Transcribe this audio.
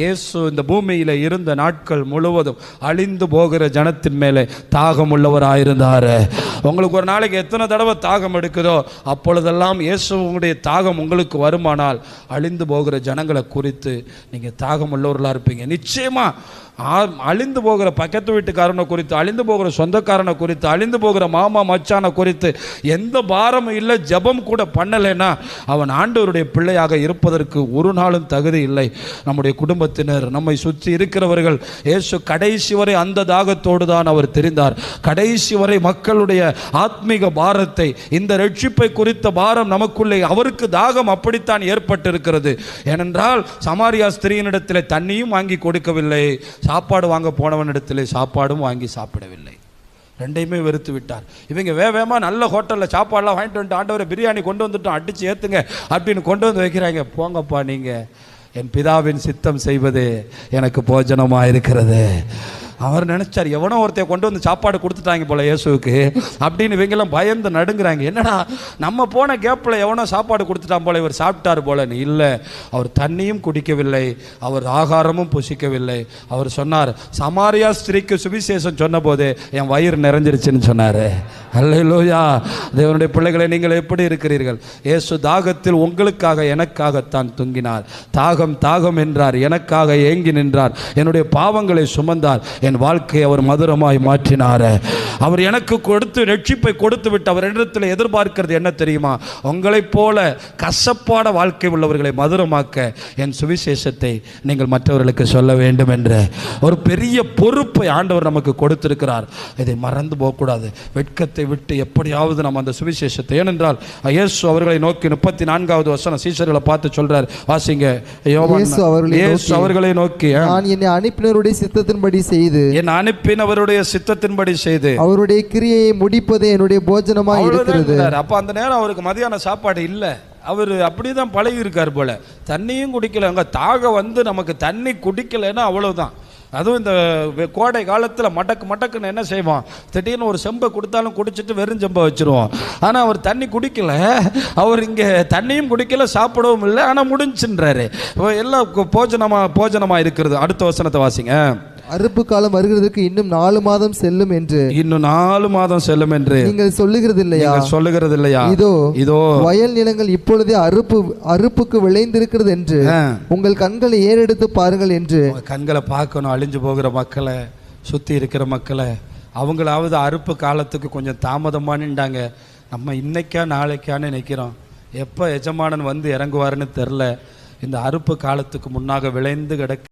இயேசு இந்த பூமியில் இருந்த நாட்கள் முழுவதும் அழிந்து போகிற ஜனத்தின் மேலே தாகம் உள்ளவராயிருந்தார் உங்களுக்கு ஒரு நாளைக்கு எத்தனை தடவை தாகம் எடுக்குதோ அப்பொழுதெல்லாம் இயேசுடைய தாகம் உங்களுக்கு வருமானால் அழிந்து போகிற ஜனங்களை குறித்து நீங்கள் தாகம் உள்ளவர்களாக இருப்பீங்க. நிச்சயமாக அழிந்து போகிற பக்கத்து வீட்டுக்காரனை குறித்து அழிந்து போகிற சொந்தக்காரனை குறித்து அழிந்து போகிற மாமா மச்சானை குறித்து எந்த பாரமும் இல்லை ஜெபம் கூட பண்ணலைன்னா அவன் ஆண்டவருடைய பிள்ளையாக இருப்பதற்கு ஒரு நாளும் தகுதி இல்லை. நம்முடைய குடும்பத்தினர் நம்மை சுற்றி இருக்கிறவர்கள் இயேசு கடைசி வரை அந்த தாகத்தோடு தான் அவர் தெரிந்தார். கடைசி வரை மக்களுடைய ஆத்மீக பாரத்தை இந்த ரட்சிப்பை குறித்த பாரம் நமக்குள்ளே அவருக்கு தாகம் அப்படித்தான் ஏற்பட்டிருக்கிறது. ஏனென்றால் சமாரியா ஸ்திரீனிடத்தில் தண்ணியும் வாங்கி கொடுக்கவில்லை. சாப்பாடு வாங்க போனவன் இடத்துல சாப்பாடும் வாங்கி சாப்பிடவில்லை. ரெண்டையுமே வெறுத்து விட்டார். இவங்க வே வேகமாக நல்ல ஹோட்டலில் சாப்பாடெல்லாம் வாங்கிட்டு வந்துட்டு ஆண்டவரை பிரியாணி கொண்டு வந்துட்டோம் அடித்து ஏற்றுங்க அப்படின்னு கொண்டு வந்து வைக்கிறாங்க. போங்கப்பா நீங்கள் என் பிதாவின் சித்தம் செய்வது எனக்கு போஜனமாக இருக்கிறது அவர் நினைச்சார் எவனோ ஒருத்தைய கொண்டு வந்து சாப்பாடு கொடுத்துட்டாங்க போல இயேசுக்கு அப்படின்னு இவங்கெல்லாம் பயந்து நடுங்குறாங்க. என்னடா நம்ம போன கேப்பில் எவனோ சாப்பாடு கொடுத்துட்டான் போல இவர் சாப்பிட்டார் போலன்னு இல்லை அவர் தண்ணியும் குடிக்கவில்லை அவர் ஆகாரமும் புசிக்கவில்லை. அவர் சொன்னார் சமாரியா ஸ்திரீக்கு சுவிசேஷம் சொன்னபோது என் வயிறு நிறைஞ்சிருச்சுன்னு சொன்னார். அல்லையிலோயா தேவனுடைய பிள்ளைகளை நீங்கள் எப்படி இருக்கிறீர்கள்? இயேசு தாகத்தில் உங்களுக்காக எனக்காகத்தான் தூங்கினார். தாகம் தாகம் என்றார் எனக்காக ஏங்கி நின்றார். என்னுடைய பாவங்களை சுமந்தார். என் வாழ்க்கையை அவர் மதுரமாய் மாற்றினார். அவர் எனக்கு கொடுத்து ரட்சிப்பை கொடுத்து விட்டு அவர் இடத்துல எதிர்பார்க்கிறது என்ன தெரியுமா? உங்களைப் போல கசப்பான வாழ்க்கை உள்ளவர்களை மதுரமாக்க என் சுவிசேஷத்தை நீங்கள் மற்றவர்களுக்கு சொல்ல வேண்டும் என்ற ஒரு பெரிய பொறுப்பை ஆண்டவர் நமக்கு கொடுத்திருக்கிறார். இதை மறந்து போகக்கூடாது. வெட்கத்தை விட்டு எப்படியாவது நம்ம அந்த சுவிசேஷத்தை ஏனென்றால் இயேசு அவர்களை நோக்கி முப்பத்தி நான்காவது வசனம் சீசர்களை பார்த்து சொல்றார். வாசிங்க இயேசு அவர்களை நோக்கி நான் என்னை அனுப்பினருடைய சித்தத்தின்படி செய்து என் அனுப்பினவருடைய சித்தத்தின்படி செய்து. அவருடைய கிரியையை முடிப்பதே என்னுடைய போஜனமாய் இருக்கிறது. அப்ப அந்த நேரம் அவருக்கு மதியான சாப்பாடு இல்ல. அவர் அப்படிதான் பழகி இருக்கார் போல. தண்ணியும் குடிக்கல. அங்க தாக வந்து நமக்கு தண்ணி குடிக்கலைன்னா அவ்வளவுதான். அதுவும் இந்த கோடை காலத்தில் மடக்கு மடக்குன்னு என்ன செய்வான்? திடீர்னு ஒரு செம்பை கொடுத்தாலும் குடிச்சிட்டு வெறும் செம்பை வச்சிருவோம் ஆனால் அவர் தண்ணி குடிக்கல. அவர் இங்கே தண்ணியும் குடிக்கல சாப்பிடவும் இல்லை. ஆனால் முடிஞ்சுன்றாரு. எல்லாம் கு- போஜனமா போஜனமா இருக்கிறது. அடுத்த வசனத்தை வாசிங்க. அறுப்பு காலம் வருகிறதுக்கு இன்னும் நாலு மாதம் செல்லும் என்று. இன்னும் நாலு மாதம் செல்லும் என்று. நீங்கள் சொல்லுகிறது இல்லையா சொல்லுகிறது இல்லையா இதோ இதோ. வயல் நிலங்கள் இப்பொழுதே அறுப்பு அறுப்புக்கு விளைந்திருக்கிறது என்று. உங்கள் கண்களை ஏறெடுத்து பாருங்கள் என்று. கண்களை பார்க்கணும் அழிஞ்சு போகிற மக்களை சுற்றி இருக்கிற மக்களை. அவங்களாவது அறுப்பு காலத்துக்கு கொஞ்சம் தாமதமானுட்டாங்க நம்ம இன்னைக்கா நாளைக்கான்னு நிற்கிறோம் எப்போ எஜமானன் வந்து இறங்குவாருன்னு தெரில இந்த அறுப்பு காலத்துக்கு முன்னாக விளைந்து கிடக்கு